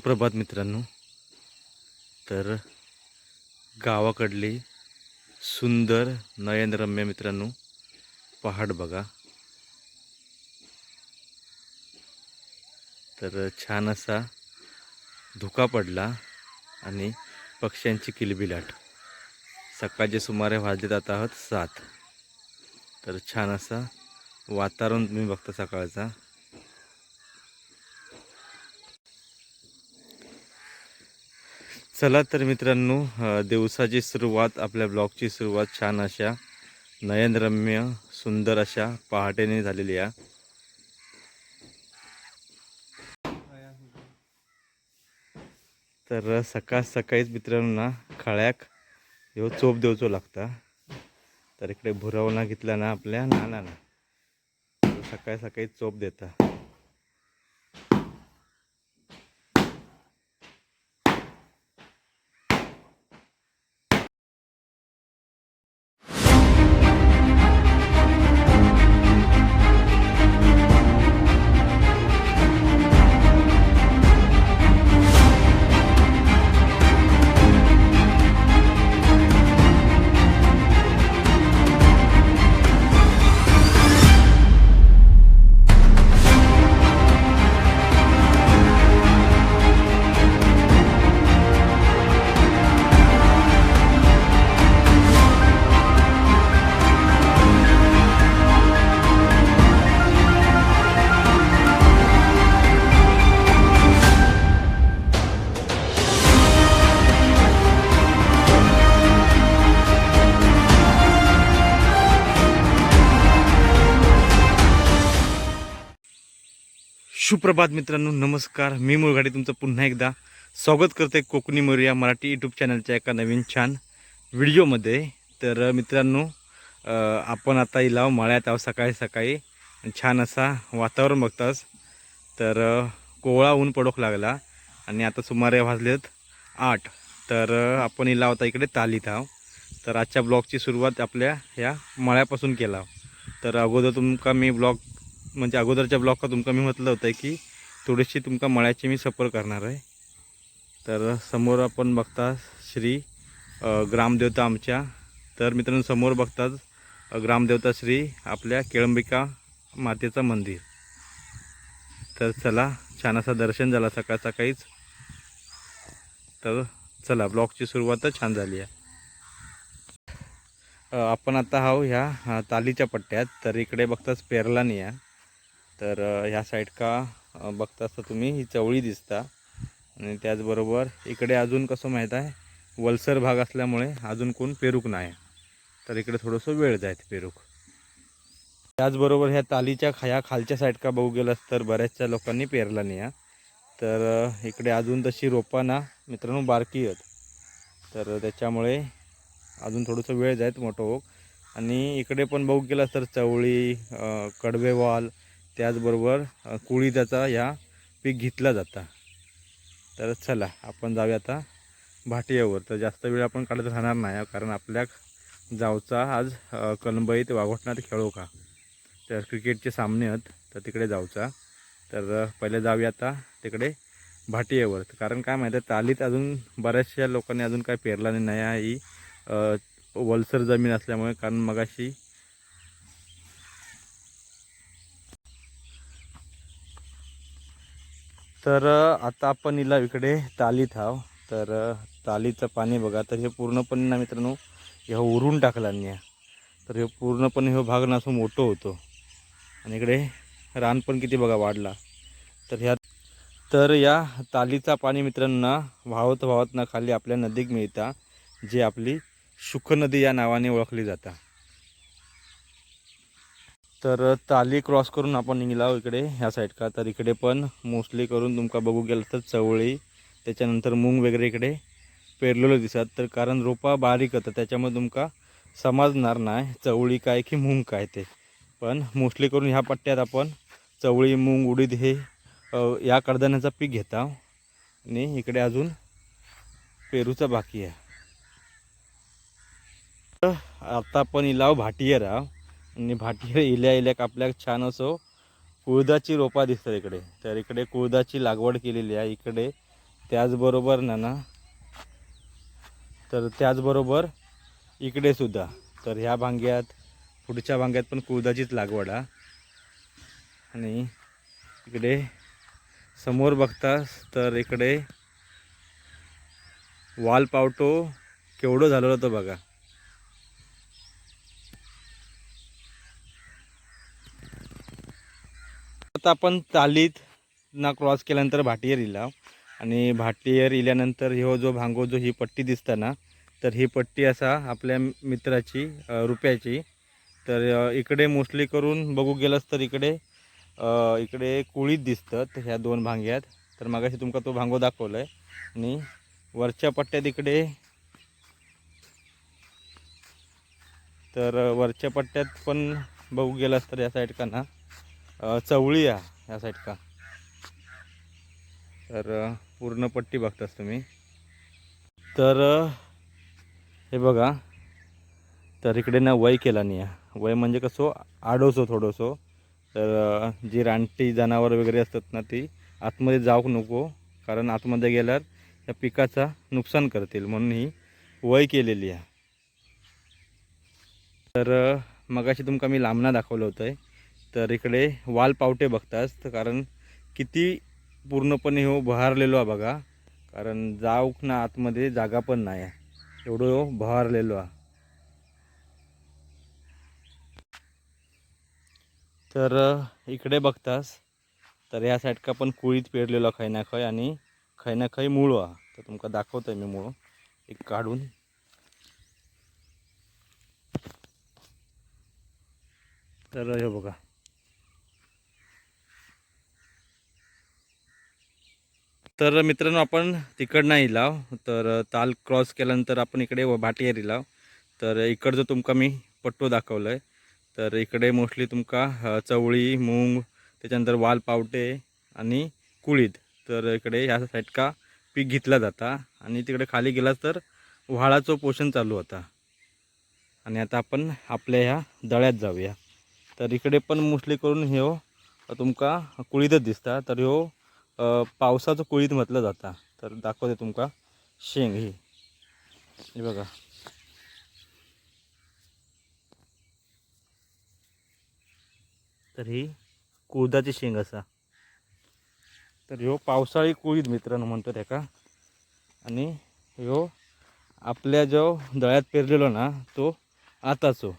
सुप्रभात मित्रांनो. तर गावाकडली सुंदर नयनरम्य मित्रांनो पहाड बघा. तर छान असा धुका पडला आणि पक्ष्यांची किलबिलाट. सकाळचे सुमारे वाजले जात आहोत सात. तर छान असा वातावरण तुम्ही बघता सकाळचा. चला तर मित्रांनो दिवसाची सुरुवात आपल्या ब्लॉगची सुरुवात छान अशा नयनरम्य सुंदर अशा पहाटेने झालेली आहे. तर सकाळ सकाळीच मित्रांनो ना खळ्याक ह्यो चोप देवचो लागता. तर इकडे भुरवना घेतला ना आपल्या नाना ना सकाळी सकाळी चोप देता. सुप्रभात मित्रांनो नमस्कार. मी मुळगाडी तुमचं पुन्हा एकदा स्वागत करते कोकणी मोर्या मराठी यूट्यूब चॅनलच्या एका नवीन छान व्हिडिओमध्ये. तर मित्रांनो आपण आता इलाव माळ्यात आहोत सकाळी सकाळी. छान असा वातावरण बघताच तर कोवळा ऊन पडोख लागला आणि आता सुमारे वाजलेत आठ. तर आपण इलाव आता इकडे तालीत आहो तर आजच्या ब्लॉगची सुरुवात आपल्या ह्या मळ्यापासून केला तर अगोदर तुमका मी ब्लॉग म्हणजे अगोदरच्या ब्लॉगला तुमका मी म्हटलं होतं की थोडीशी तुमका मळ्याची मी सफर करणार आहे. तर समोर आपण बघता श्री ग्रामदेवता आमच्या. तर मित्रांनो समोर बघताच ग्रामदेवता श्री आपल्या केळंबिका मातेचं मंदिर. तर चला छान असा दर्शन झाला सकाळ सकाळीच. तर चला ब्लॉगची सुरुवातच छान झाली आहे. आपण आता आहो ह्या तालीच्या पट्ट्यात. तर इकडे बघताच पेरला नाही आहे तर ह्या साईड का बघता असता तुम्ही ही चवळी दिसता. आणि त्याचबरोबर इकडे अजून कसं माहीत आहे वलसर भाग असल्यामुळे अजून कोण पेरूक नाही. तर इकडे थोडंसं वेळ जायत पेरूक. त्याचबरोबर ह्या तालीच्या ह्या खालच्या साईड का बघू गेलं तर बऱ्याचशा लोकांनी पेरला नाही तर इकडे अजून तशी रोपा ना मित्रांनो बारकी आहेत. तर त्याच्यामुळे अजून थोडंसं वेळ जायत मोठं ओक आणि इकडे पण बघू गेला तर चवळी कडवेवाल त्याचबरोबर अ, कुळीदाचा ह्या पीक घेतला जाता. तर चला आपण जाऊया आता भाटियावर. तर जास्त वेळ आपण काढत राहणार नाही कारण आपल्या जावचा आज कलंबईत वाघोटणात खेळू का? तर क्रिकेटचे सामने आहेत तर तिकडे जाऊचा. तर पहिले जाऊया आता तिकडे भाटियावर. कारण काय माहिती आहे तालीत अजून बऱ्याचशा लोकांनी अजून काय पेरला नाही. आहे ही वलसर जमीन असल्यामुळे कारण मगाशी तर आता आपण इला इकडे तालीत आहो. तर तालीचं पाणी बघा. तर हे पूर्णपणे ना मित्रांनो ह्या उरून टाकला तर हे पूर्णपणे हे भाग नसून मोठं होतो. आणि इकडे रान पण किती बघा वाढला. तर ह्या तर या तालीचा पाणी मित्रांना वाहत वाहत ना खाली आपल्या नदीक मिळता जी आपली शुक नदी या नावाने ओळखली जाता. तर ताली क्रॉस करून आपण निघला इकडे ह्या साईड का. तर इकडे पण मोस्टली करून तुमका बघू गेलं तर चवळी त्याच्यानंतर मूंग वगैरे इकडे पेरलेलं दिसत. तर कारण रोपा बारीक होतं त्याच्यामुळे तुमका समजणार नाही चवळी काय की मूंग काय ते. पण मोस्टली करून ह्या पट्ट्यात आपण चवळी मूंग उडीद हे या कडधान्याचा पीक घेता आणि इकडे अजून पेरूचा बाकी आहे. तर आता आपण इलाव भाटिये राव आणि भाटी इल्या इल्या आपल्याक छान असो कुळदाची रोपा दिसतात इकडे. तर इकडे कुळदाची लागवड केलेली आहे इकडे. त्याचबरोबर ना ना तर त्याचबरोबर इकडे सुद्धा. तर ह्या भांग्यात पुढच्या भांग्यात पण कुळदाचीच लागवड आहे आणि इकडे समोर बघतास तर इकडे वालपावटो केवढं झालेलं होतं बघा. आता आपण चालीत ना क्रॉस केल्यानंतर भाटीयर इला. आणि भाटीयर इल्यानंतर हो जो भांगो जो ही पट्टी दिसता ना तर ही पट्टी असा आपल्या मित्राची रुपयाची. तर इकडे मोस्टली करून बघू गेलंच तर इकडे इकडे कुळीत दिसतात ह्या दोन भांग्यात. तर मागाशी तुमका तो भांगो दाखवला आहे आणि वरच्या पट्ट्यात इकडे तर वरच्या पट्ट्यात पण बघू गेलास तर या साईड का ना. चवळी या ह्या साईड का? तर पूर्ण पट्टी बघतास तुम्ही. तर हे बघा. तर इकडे ना वय केला नाही आहे. वय म्हणजे कसं आडोसो थोडंसो. तर जी रानटी जनावर वगैरे असतात ना ती आतमध्ये जाऊ नको. कारण आतमध्ये गेल्यावर या पिकाचा नुकसान करतील म्हणून ही वय केलेली आहे. तर मगाशी तुमका मी लांबणा दाखवलं होतं. आहे तर इकडे वाल पावटे बघतास तर कारण किती पूर्णपणे हो बहारलेलो आहे बघा. कारण जाऊक ना आतमध्ये जागा पण नाही आहे. एवढं हो बहारलेलो आहे. तर इकडे बघतास तर या साईडका पण कुळीत पेरलेलो खै ना खै आणि खै ना खै मूळ हा तर तुमका दाखवतोय मी मूळ. एक काढून. तर हे बघा. तर मित्रांनो आपण तिकडनं लाव हो. तर ताल क्रॉस केल्यानंतर आपण इकडे व- लाव तर इकडचं तुमका मी पट्टो दाखवलं आहे तर इकडे मोस्टली तुमका चवळी मूग त्याच्यानंतर वाल पावटे आणि कुळीद. तर इकडे ह्या साईड का पीक घेतला जाता. आणि तिकडे खाली गेला तर व्हाळाचं पोषण चालू होता आणि आता आपण आपल्या ह्या दळ्यात जाऊया. तर इकडे पण मोस्टली करून ह्यो हो, तुमका कुळीदच दिसता. तर ह्यो पावसाचं कुळीत म्हटलं जाता. तर दाखवते तुमका. शेंग ही. हे बघा. तर ही कुळदाची शेंग असा. तर ह्यो पावसाळी कुळीद मित्रांनो म्हणतो त्याका. आणि ह्यो आपल्या जो दळ्यात पेरलेलो ना तो आताचो.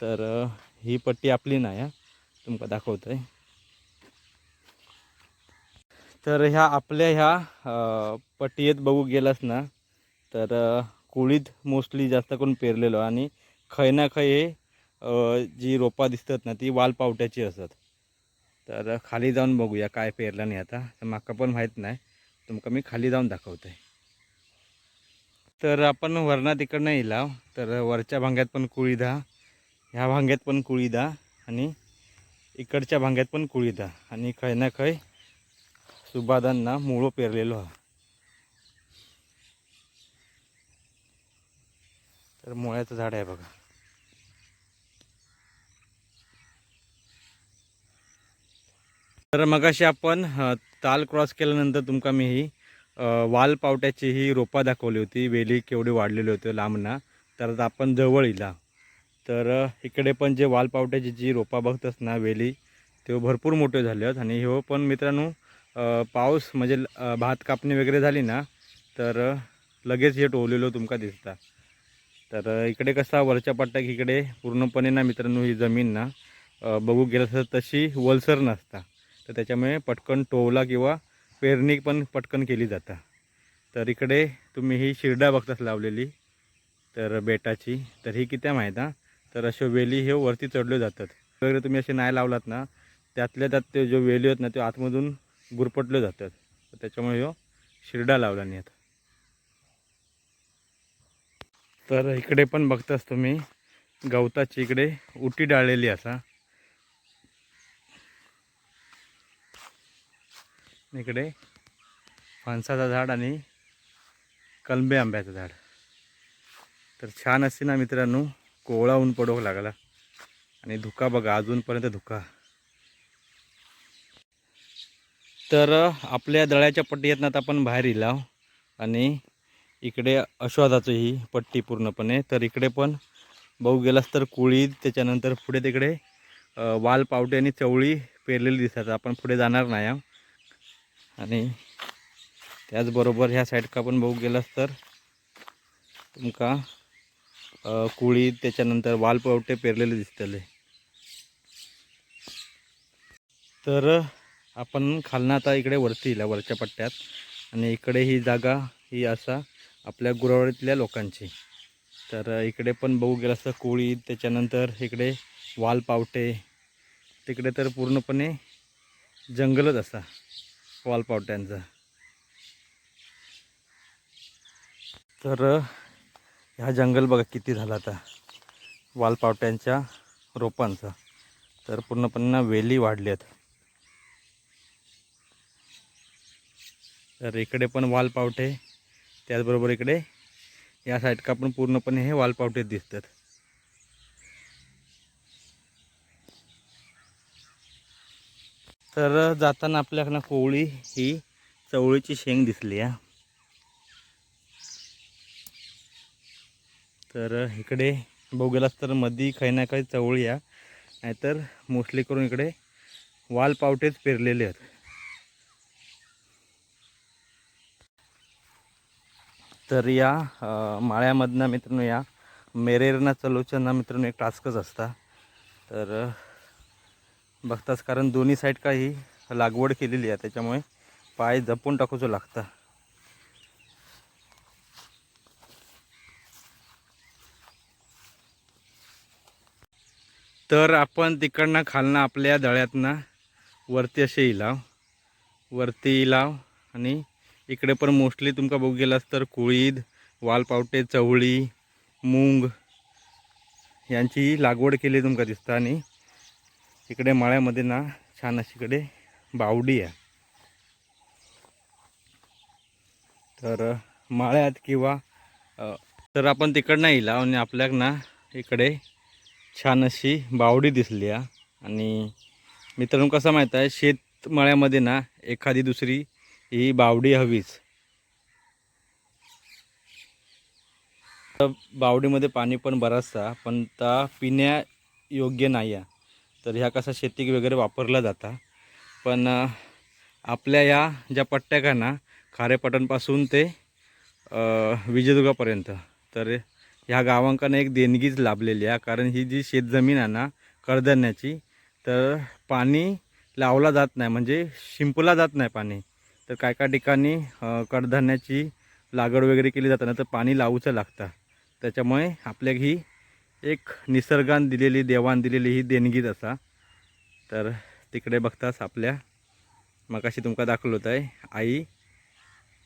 तर ही पट्टी आपली नाही हा. तुमका दाखवतोय. तर ह्या आपल्या ह्या पटियेत बघू गेलास ना तर कुळीत मोस्टली जास्त करून पेरलेलो आणि खै ना खै हे जी रोपा दिसतात ना ती वालपावट्याची असतात. तर खाली जाऊन बघूया काय पेरलं नाही आता. तर माका पण माहीत नाही. तुमका मी खाली जाऊन दाखवतोय. तर आपण वरणा तिकडनं येला तर वरच्या भांग्यात पण कुळीदा ह्या भांग्यात पण कुळीदा आणि इकडच्या भांग्यात पण कुळीदा आणि खै ना खै सुबादांना मुळो पेरलेलो हा तर मुळ्याचं झाड आहे बघा. तर मगाशी आपण ताल क्रॉस केल्यानंतर तुमका मी ही वाल पावट्याची ही रोपा दाखवली होती. वेली केवढी वाढलेली होती लांबना. तर आता आपण जवळ इला. तर इकडे पण जे वाल पावट्याची जी रोपा बघतस ना वेली ते भरपूर मोठे झाले आहेत आणि हो पण मित्रांनो पाऊस म्हणजे भात कापणी वगैरे झाली ना तर लगेच हे टोवलेलो तुमका दिसता. तर इकडे कसा वरच्या पट्ट्याक इकडे पूर्णपणे ना मित्रांनो ही जमीन ना बघू गेलं तर तशी वलसर नसता. तर त्याच्यामुळे पटकन टोवला किंवा पेरणी पण पटकन केली जाता. तर इकडे तुम्ही ही शिरडा बघताच लावलेली तर बेटाची तर ही कित्या माहीत हां? तर अशा वेली हे वरती चढले जातात. वगैरे तुम्ही असे नाही लावलात ना त्यातल्या त्यात ते जो वेली आहेत ना ते आतमधून गुरपटले जातात. त्याच्यामुळे ह्यो शिरडा लावला नाही आता तर इकडे पण बघताच तुम्ही गवताची इकडे उटी डाळलेली असा. इकडे फणसाचं झाड आणि कलबे आंब्याचं झाड. तर छान असते ना मित्रांनो कोवळा ऊन पडोक लागला. आणि धुका बघा अजूनपर्यंत धुका. तर आपल्या दळ्याच्या पट्टीतनं आता आपण बाहेर इलाव आणि इकडे अश्वादाचं ही पट्टी पूर्णपणे. तर इकडे पण बघू गेलास तर कुळीद त्याच्यानंतर पुढे तिकडे वाल पावटे आणि चवळी पेरलेली दिसतात. आपण पुढे जाणार नाही आणि त्याचबरोबर ह्या साईडका पण बघू गेलास तर तुमका अ, त्याच्यानंतर वाल पावटे पेरलेले दिसतले. तर आपण खालनं आता इकडे वरती येईल वरच्या पट्ट्यात. आणि इकडे ही जागा ही असा आपल्या गुरावळीतल्या लोकांची. तर इकडे पण बघू गेलं असतं कोळी त्याच्यानंतर इकडे वाल पावटे. तिकडे तर पूर्णपणे जंगलच असा वालपावट्यांचा तर ह्या जंगल बघा किती झाला आता. वालपावट्यांच्या रोपांचा. तर पूर्णपणे वेली वाढल्यात. तर इकडे पण वालपावटे त्याचबरोबर इकडे या साईडका पण पूर्णपणे हे वालपावटे दिसतात. तर जाताना आपल्याकडनं कोवळी ही चवळीची शेंग दिसली आहे तर इकडे बघू गेलास तर मधी काही ना काही चवळी आहे नाहीतर मोस्टली करून इकडे वालपावटेच पेरलेले आहेत. तर या माळ्यामधनं मित्रांनो या. मेरेरना चलोच्यांना मित्रांनो एक टास्कच असता. तर बघताच कारण दोन्ही साईड काही लागवड केलेली आहे त्याच्यामुळे पाय जपून टाकूचं लागतं. तर आपण तिकडनं खालनं आपल्या दळ्यातनं वरती असे इलाव वरती इलाव आणि इकडे पण मोस्टली तुमका बघू गेलास तर कुळीद वालपावटे चवळी मूंग यांची लागवड केली तुमका दिसता आणि इकडे माळ्यामध्ये ना छान अशी इकडे बावडी आहे. तर माळ्यात किंवा तर आपण तिकडनं येला आणि आपल्याक ना इकडे छान अशी बावडी दिसली आहे. आणि मित्रांनो कसं माहीत आहे शेतमाळ्यामध्ये ना एखादी दुसरी ही बावडी हवीच. तर बावडीमध्ये पाणी पण बराचसा पण ता पिण्या योग्य नाही आहे तर ह्या कसा शेती वगैरे वापरला जाता. पण आपल्या या ज्या पट्ट्या का ना खारेपटणपासून ते विजयदुर्गापर्यंत तर ह्या गावांकडनं एक देणगीच लाभलेली आहे कारण ही जी शेतजमीन आहे ना कडधान्याची तर पाणी लावला जात नाही म्हणजे शिंपला जात नाही पाणी. तर काय काय ठिकाणी कडधान्याची लागवड वगैरे केली जाताना तर पाणी लावूचं लागतं. त्याच्यामुळे आपल्याक ही एक निसर्गान दिलेली देवान दिलेली ही देणगीच असा. तर तिकडे बघताच आपल्या मगाशी तुमका दाखवलं होत आहे आई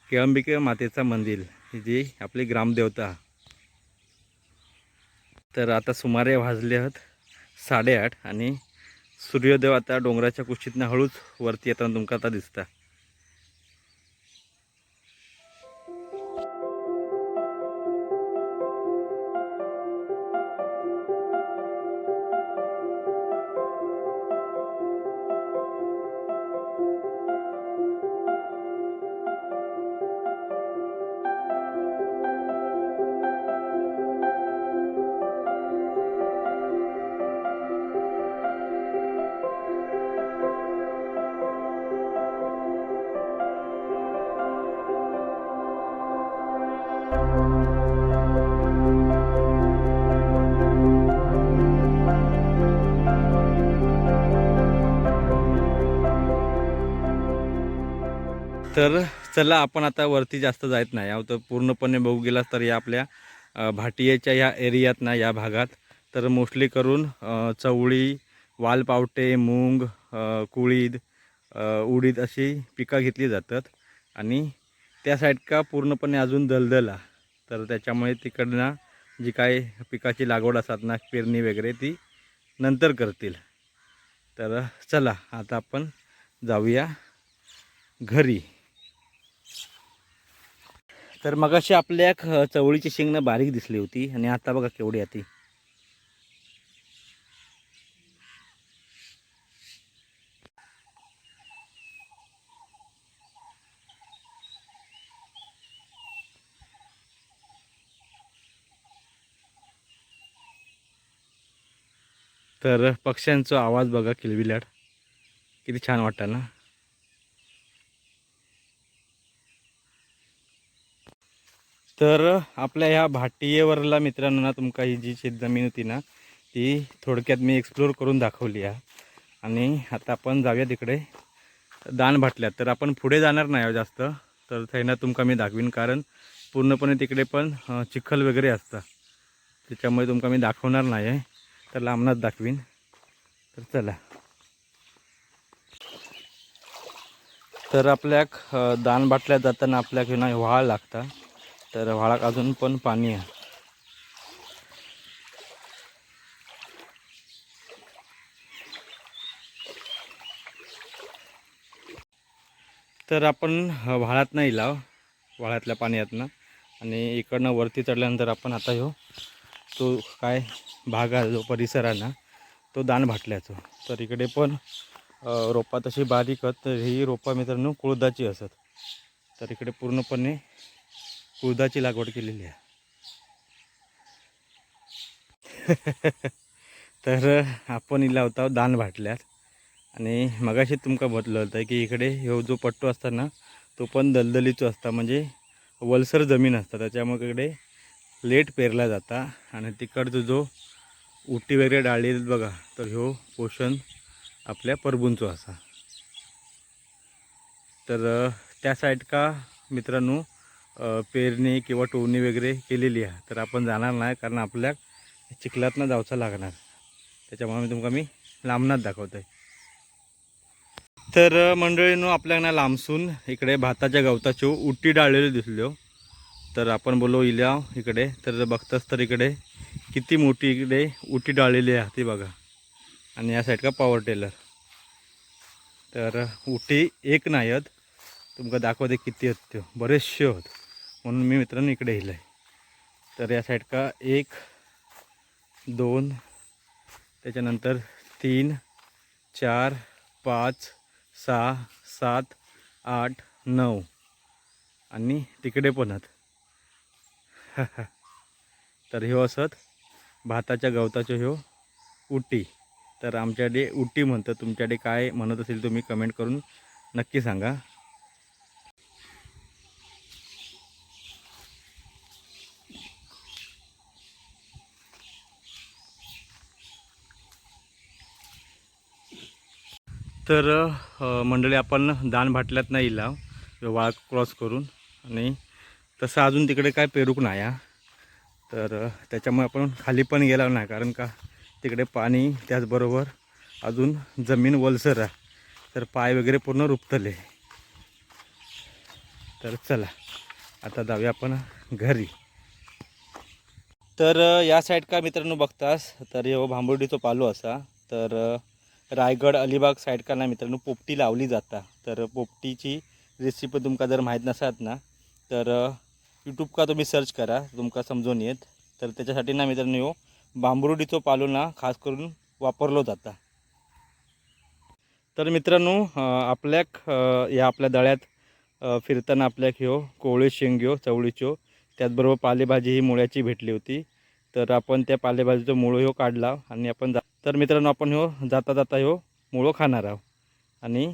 केळंबिके मातेचा मंदिर ही जी आपली ग्रामदेवता. तर आता सुमारे वाजले आहेत साडेआठ आणि सूर्योदय आता डोंगराच्या कुशीतनं हळूच वरती येताना तुमका आता दिसता. तर चला आपण आता वरती जास्त जायत नाही आहोत. तर पूर्णपणे बघू गेलास तर या आपल्या भाटियेच्या भाटियाच्या या एरियात ना या भागात. तर मोस्टली करून चवळी वालपावटे मूग कुळीद उडीद अशी पिकं घेतली जातात. आणि त्या साईड का पूर्णपणे अजून दलदला. तर त्याच्यामुळे तिकडनं जी काय पिकाची लागवड असतात ना पेरणी वगैरे ती नंतर करतील. तर चला आता आपण जाऊया घरी. तर मगाशी आपल्या चवळीची शेंगणं बारीक दिसली होती आणि आता बघा केवढी आती तर पक्ष्यांचा आवाज बघा किलबिलाड किती छान वाटतं ना? तर आपल्या ह्या भाटियेवरला मित्रांनो ना तुमका ही जी शेतजमीन होती ना ती थोडक्यात मी एक्सप्लोर करून दाखवली आहे. आणि आता आपण जाऊया तिकडे दान भाटल्यात. तर आपण पुढे जाणार नाही हो जास्त. तर थैना तुमका मी दाखवीन कारण पूर्णपणे तिकडे पण चिखल वगैरे असतं. त्याच्यामुळे तुमका मी दाखवणार नाही आहे. तर लांबनाच दाखवीन. तर चला. तर आपल्याक दान बाटल्या जाताना आपल्याक ना व्हाळ लागता. तर व्हाळाक अजून पण पाणी आहे. तर आपण अं, व्हाळात नाही लाव व्हाळातल्या पाण्यातनं. आणि इकडनं वरती चढल्यानंतर आपण आता येऊ तो काय भाग आहे जो परिसर आहे ना तो दान भाटल्याचो. तर इकडे पण रोपा तशी बारीक आहेत तर ही रोपा मित्रांनो कुळदाची असत. तर इकडे पूर्णपणे उदाची लागवड केलेली आहे. तर आपण इला होता दान भाटल्यात. आणि मगाशी तुमका म्हटलं होतं की इकडे ह्यो जो पट्टो असता ना तो पण दलदलीचो असता. म्हणजे वलसर जमीन असता. त्याच्यामुळे इकडे लेट पेरला जाता. आणि तिकडचं जो उटी वगैरे डाळी बघा तर ह्यो पोषण आपल्या परबूंचो असा. तर त्या साईड का मित्रांनो पेरणी किंवा टोवणी वगैरे केलेली आहे. तर आपण जाणार नाही कारण आपल्या चिखलातनं जावचं लागणार. त्याच्यामुळे मी तुमका मी लांबनाच दाखवतो आहे तर मंडळीनं आपल्याला लांबसून इकडे भाताच्या गवताच्यो उटी डाळलेली दिसल्यो हो. तर आपण बोलो इल्या इकडे. तर बघताच तर इकडे किती मोठी इकडे उटी डाळलेली आहे ती बघा. आणि या साईड का पॉवर टेलर तर उटी एक नाही आहेत. तुमका दाखवते किती आहेत त्यो. बरेचसे होत म्हणून मी मित्रांनो इकडे येईल आहे तर या साईड का एक दोन त्याच्यानंतर तीन चार पाच सहा सात आठ नऊ. आणि तिकडे पण आहेत. तर ह्यो असत भाताच्या गवताच्यो ह्यो उटी. तर आमच्याकडे उटी म्हणतं तुमच्याकडे काय म्हणत असेल तुम्ही कमेंट करून नक्की सांगा. तर मंडळी आपण दान भाटल्यात नाही इला. वाळ क्रॉस करून. आणि तसं अजून तिकडे काय पेरूक नाही हा. तर त्याच्यामुळे आपण खाली पण गेला नाही कारण का तिकडे पाणी त्याचबरोबर अजून जमीन वलसर आहे. तर पाय वगैरे पूर्ण रुपतले. तर चला आता जाऊया आपण घरी. तर या साईड का मित्रांनो बघतास तर हो भांबर्डीचो पालो असा. तर रायगड अलिबाग साईड ना मित्रांनो पोपटी लावली जाता. तर पोपटीची रेसिपी तुमका जर माहीत नसात ना तर यूट्यूब का तुम्ही सर्च करा तुमका समजून येत. तर त्याच्यासाठी ना मित्रांनो ह्यो बांबरुडीचो पालो ना खास करून वापरलो जाता. तर मित्रांनो आपल्याक या आपल्या दळ्यात फिरताना आपल्याक ह्यो कोवळी शेंग्यो चवळीच्यो त्याचबरोबर पालेभाजी ही मुळ्याची भेटली होती. तर आपण त्या पालेभाजीचं मुळो ह्यो काढला आणि आपण जा तर मित्रांनो आपण हो जाता जाता हो मुळो खाणार आहोत. आणि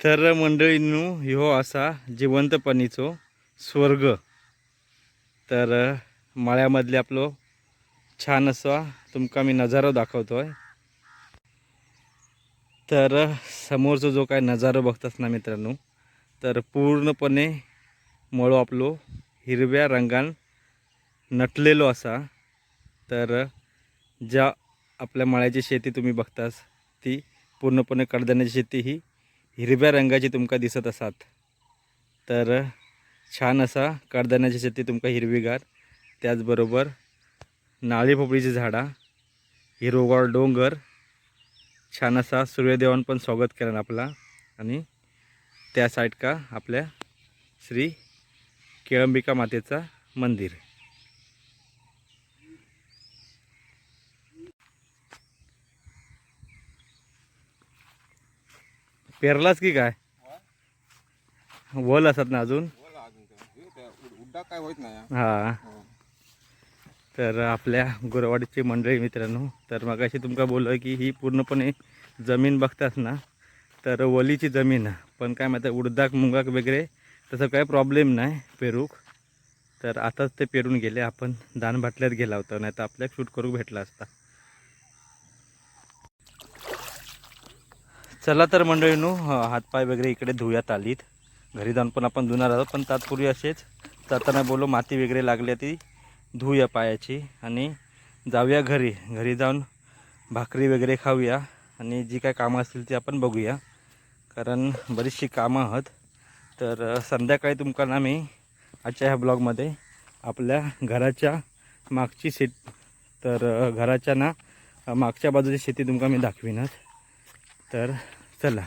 तर मंडळींनू हो असा जिवंतपणीचो स्वर्ग. तर मळ्यामधले आपलो छान असा तुमका मी नजारो दाखवतोय. तर समोरचा जो काय नजारो बघतास ना मित्रांनो तर पूर्णपणे मळो आपलो हिरव्या रंगान नटलेलो असा. तर ज्या आपल्या मळ्याची शेती तुम्ही बघतास ती पूर्णपणे कडधान्याची शेती ही हिरव्या रंगाची तुमका दिसत असात. तर छान असा कडधान्याची शेती तुमका हिरवीगार. त्याचबरोबर नाळी भोपळीची झाडा हिरोगार डोंगर छान असा सूर्यदेवान पण स्वागत केलं आपला. आणि त्या साईड का आपल्या श्री केळंबिका मातेचा मंदिर. पेरलास की काय? वल असतात ना अजून? उड्डा काय होत नाही हा. तर आपल्या गुरवाडीची मंडळी मित्रांनो तर मग अशी तुमका बोललं की ही पूर्णपणे जमीन बघतास ना तर वलीची जमीन आहे. पण काय माहिती उडदाक मुंगाक वगैरे तसं काही प्रॉब्लेम नाही पेरूक. तर आताच ते पेरून गेले आपण दान बाटल्यात गेला होता नाही तर आपल्याला शूट करू भेटला असता. चला तर मंडळीनू हातपाय वगैरे इकडे धुयात आलीत. घरी जाऊन पण आपण धुणार आहोत पण तात्पूर्वी असेच जाताना बोलो माती वगैरे लागली आहे ती धुया पायाची आणि जाऊया घरी. घरी जाऊन भाकरी वगैरे खाऊया आणि जी काय कामं असतील ती आपण बघूया. कारण बरीचशी कामं आहात. तर संध्याकाळी तुमकांना मी आजच्या ह्या ब्लॉगमध्ये आपल्या घराच्या मागची शेत तर घराच्या ना मागच्या बाजूची शेती तुमका मी दाखविनात तर चला.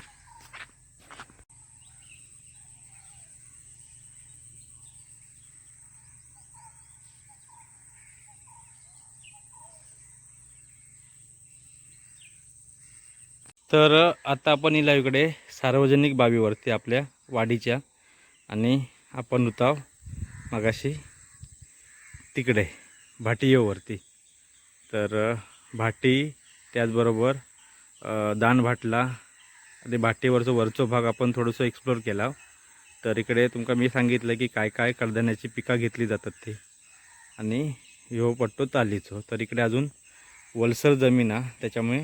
तर आता आपण इला इकडे सार्वजनिक बाबीवरती आपल्या वाडीच्या आणि आपण उताव मगाशी तिकडे भाटीयोवरती. तर भाटी त्याचबरोबर दानभाटला दान भाटला आणि भाटीवरचं वरचो भाग आपण थोडंसं एक्सप्लोर केला तर इकडे तुमका मी सांगितलं की काय काय कडधान्याची पिका घेतली जातात ती. आणि ह्यो पट्टो तालीचो तर इकडे अजून वलसर जमीन आहे त्याच्यामुळे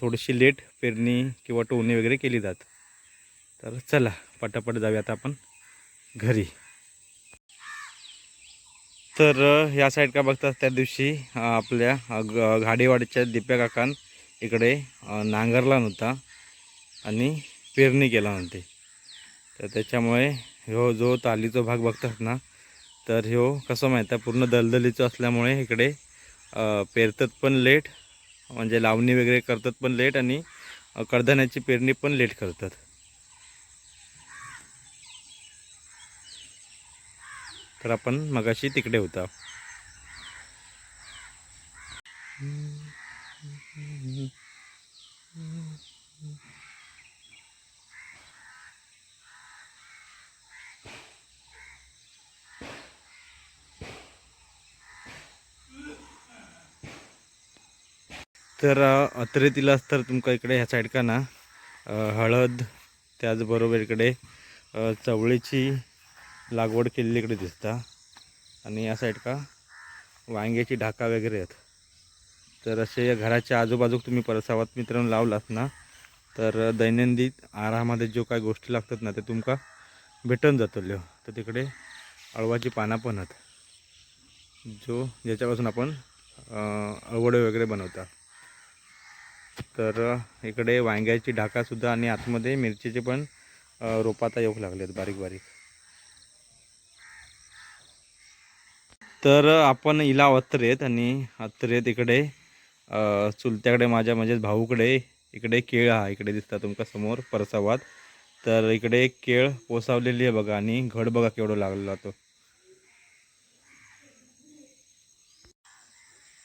थोडीशी लेट पेरणी किंवा टोवणी वगैरे केली जात. तर चला पटापट जाऊया आता आपण घरी. तर या साईड का बघतात त्या दिवशी आपल्या ग- घाडेवाडीच्या दिप्या काकान इकडे नांगरला नव्हता आणि पेरणी केला नव्हती तर त्याच्यामुळे ह्यो जो तालीचा भाग बघतात ना तर ह्यो कसं माहीत आहे पूर्ण दलदलीचं असल्यामुळे इकडे पेरतात पण लेट म्हणजे लावणी वगैरे करतात पण लेट आणि कडधान्याची पेरणी पण लेट करतात. तर आपण मगाशी तिकडे होता. तर अत्रेतीलाच तर तुमका इकडे ह्या साईड का ना हळद त्याचबरोबर इकडे चवळीची लागवड केलेली इकडे दिसता. आणि या साईड का वांग्याची ढाका वगैरे आहेत. तर असे या घराच्या आजूबाजूक तुम्ही परसावात मित्रांनो लावलात ना तर दैनंदिन आहारामध्ये जो काय गोष्टी लागतात ना ते तुमका भेटून जातल्यो. तर तिकडे अळवाची पानं पण आहेत जो ज्याच्यापासून आपण अवडे अळवडे वगैरे बनवता तर इकडे वांग्याची ढाकासुद्धा आणि आतमध्ये मिरचीचे पण अ, रोपं आता येऊ आहेत बारीक बारीक. तर आपण इला अत्रेत आणि अत्रेत इकडे चुलत्याकडे माझ्या म्हणजेच भाऊकडे इकडे केळ हा इकडे दिसता तुमका समोर परसावात. तर इकडे केळ पोसावलेली आहे बघा आणि घड बघा केवढं लागलेला तो.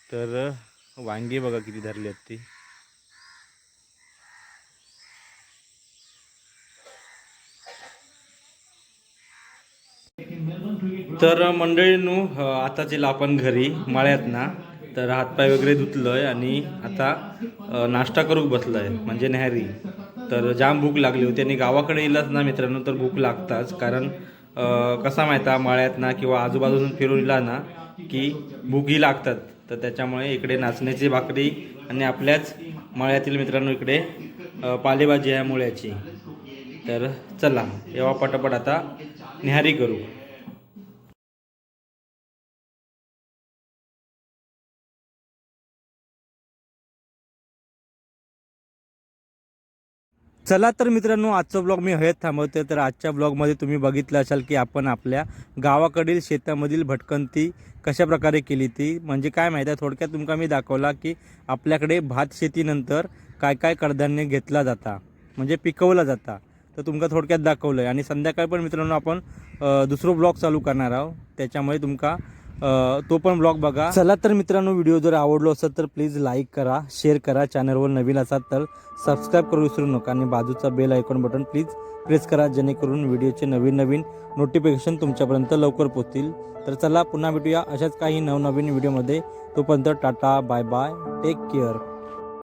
तर वांगी बघा किती धरली आहेत ती. तर मंडळींनो आता जिला आपण घरी माळ्यात ना तर हातपाय वगैरे धुतलंय आणि आता नाश्ता करू बसलंय म्हणजे न्याहारी. तर जाम भूक लागली होती आणि गावाकडे येईलच ना मित्रांनो तर भूक लागताच. कारण कसा माहिता माळ्यात ना किंवा आजूबाजून फिरून इला ना की भूकही लागतात. तर त्याच्यामुळे इकडे नाचण्याची भाकरी आणि आपल्याच माळ्यातील मित्रांनो इकडे पालेभाजी आहे मुळ्याची. तर चला येवा पटापट आता निहारी करू. चला तर मित्रांनो आजचा ब्लॉग मी हयत थांबवते. तर आजच्या ब्लॉगमध्ये तुम्ही बघितलं असाल की आपण आपल्या गावाकडील शेतामधील भटकंती कशा प्रकारे केली ती? म्हणजे काय माहीत आहे? थोडक्यात तुमका मी दाखवला की आपल्याकडे भात शेतीनंतर काय काय कडधान्य घेतला जाता म्हणजे पिकवला जाता. तर तुमका थोडक्यात दाखवलं आहे आणि संध्याकाळी पण मित्रांनो आपण दुसरं ब्लॉग चालू करणार आहोत. त्याच्यामुळे तुमका तो पण ब्लॉग बघा. चला तर मित्रांनो व्हिडिओ जर आवडलो असेल तर प्लीज लाईक करा शेअर करा. चॅनलवर नवीन असाल तर सबस्क्राईब करू विसरू नका. आणि बाजूचा bell icon button please press करा जेणेकरून व्हिडिओचे नवीन नवीन नोटिफिकेशन तुमच्यापर्यंत लवकर पोहोचतील. तर चला पुन्हा भेटूया अशाच काही नवनवीन व्हिडिओमध्ये तोपर्यंत tata bye bye take care